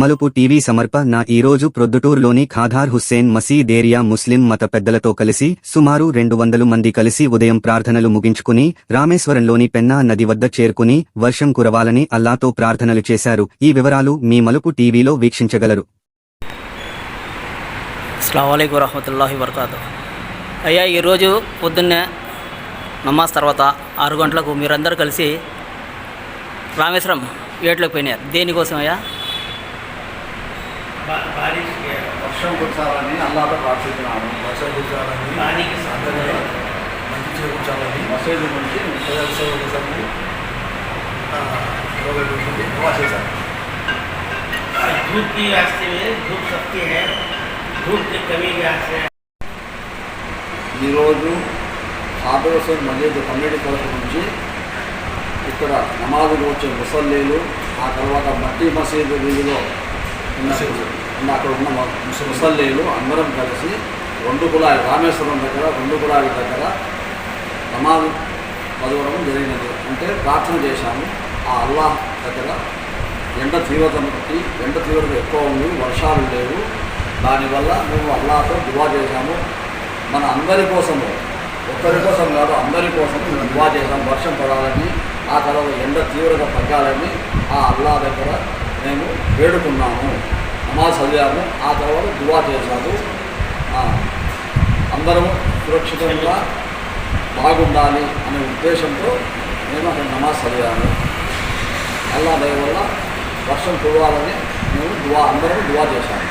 మలుపు టీవీ సమర్ప నా ఈరోజు ప్రొద్దుటూరులోని ఖాదార్ హుస్సేన్ మసీద్ ఏరియా ముస్లిం మత పెద్దలతో కలిసి సుమారు రెండు వందలు మంది కలిసి ఉదయం ప్రార్థనలు ముగించుకుని రామేశ్వరంలోని పెన్నా నది వద్ద చేరుకుని వర్షం కురవాలని అల్లాతో ప్రార్థనలు చేశారు. ఈ వివరాలు మీ మలుపు టీవీలో వీక్షించగలరు. అయ్యా ఈరోజు పొద్దున్నే నమాజ్ తర్వాత ఆరు గంటలకు మీరందరూ కలిసి రామేశ్వరం ఏట్లోకి పోయినారు. దేనికోసం అయ్యా? బా- బారిష్ కే వర్షం కురచాలని అల్లాతో ప్రార్థిస్తున్నాము వర్షం కురచాలని పానీకి అందరూ మంచి చేకూర్చాలని మసీదు నుంచి ప్రజల సేవ కోసమని रोगे ఉంటుంది दुआ చేశారు धूप की वास्ते में धूप सबकी है धूप की कमी के वास्ते ఈరోజు ఆదర్ హుసేన్ మజీద్ కమ్యూనిటీ తరఫు నుంచి ఇక్కడ నమాజులు వచ్చే ముసల్లీలు ఆ తర్వాత మట్టి మసీదు వీధిలో ఉన్న ఉన్న అక్కడ ఉన్న ముసల్లీలు అందరం కలిసి రెండు కులాలు రామేశ్వరం దగ్గర రెండు కులాల దగ్గర నమాజ్ చదవడం జరిగినది. అంటే ప్రార్థన చేశాము. ఆ అల్లాహ్ దగ్గర ఎండ తీవ్రతను బట్టి ఎండ తీవ్రత ఎక్కువ ఉంది వర్షాలు లేవు. దానివల్ల మేము అల్లాహతో దువా చేశాము. మన అందరి కోసము ఒక్కరి కోసం కాదు అందరి కోసం మేము దువా చేశాము. వర్షం పడాలని ఆ తర్వాత ఎండ తీవ్రత తగ్గాలని ఆ అల్లా దగ్గర మేము వేడుకున్నాము. నమాజ్ చదివాము. ఆ తర్వాత దువా చేశాము. అందరం సురక్షితంగా బాగుండాలి అనే ఉద్దేశంతో మేము అక్కడ నమాజ్ చదివాము అల్లా దయ వల్ల వర్షం కురవాలని మేము దువా అందరం దువా చేశాము.